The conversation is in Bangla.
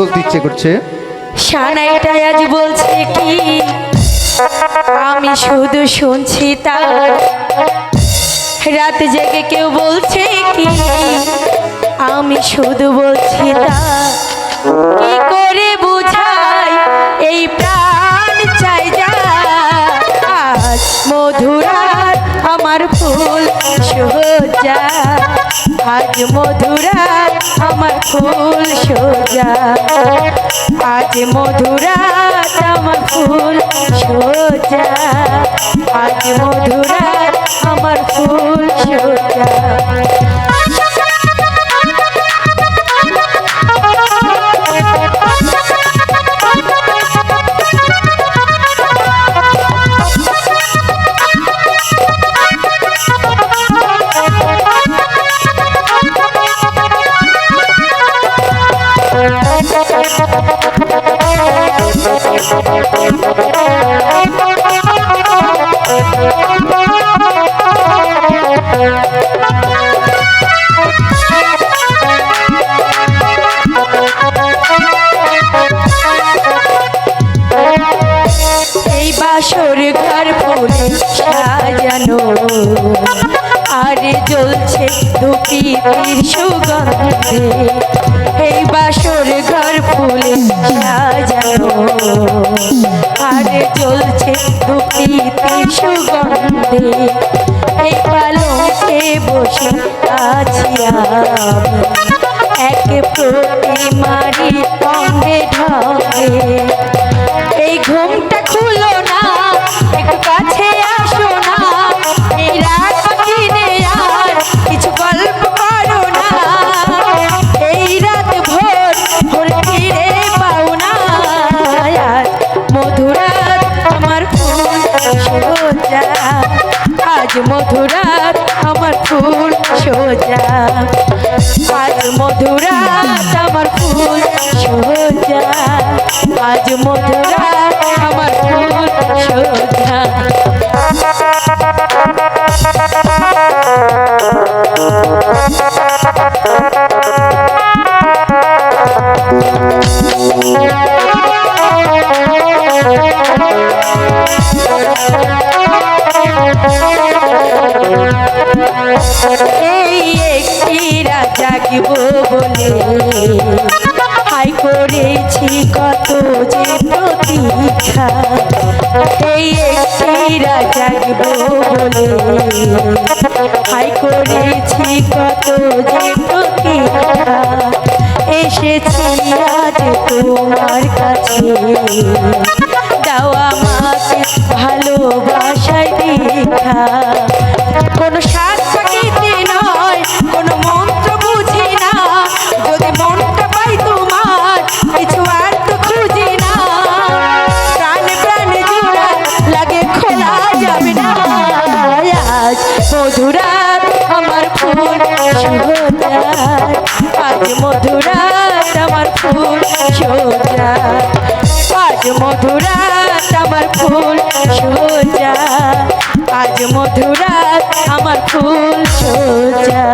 বলতে ইচ্ছে করছে। সানাইটাই আজ বলছে কি, আমি শুধু শুনছি তার। রাত জেগে কেউ বলছে কি, আমি শুধু বলছি তা কি করে বুঝাই, এই প্রাণ চাই যা। আজ মধুরাত আমার ফুল সোজা, আজ মধুরা আমার ফুল সোজা। আজ মধুরা আমার ফুল সোজা, আজ মধুরা আমার ফুল সোজা। বাসর ঘর ফুলে সাজানো। আরে জ্বলছে সুগন্ধে। এই বাসর ঘর ফুলে সাজানো। আরে জ্বলছে দুপির সুগন্ধে। এই পালকে বসে আছি আমি। এক প্রতিমারি অঙ্গে ঢঙ্গে এই ঘুমটা খুলো না, একটু কাছে আসো না। এই রাত দিনে আর কিছু গল্প করো না। এই রাত ভোর ভোর ফিরে পাও না। মধুরাত আমার ফুল সোজা আজ মধুরাত আমার ফুল সোজা। আজ মধুরাত আমার ফুল সোজা। আজ মধুরাত আমার ফুল সোজা। এই একটি জাগিব বলে? হাই করেছি কত যে প্রতীক্ষা এই একটি জাগিব বলে? হাই করেছি কত যে প্রতীক্ষা এসেছি আজ তোমার কাছে। দাও আমাকে ভালোবাসায় দীক্ষা কোনো সাত আজ মধুরাত, আমার ফুল আজ মধুরাত, আমার ফুল আজ মধুরাত, আমার ফুল আজ মধুরাত, আমার ফুল সোজা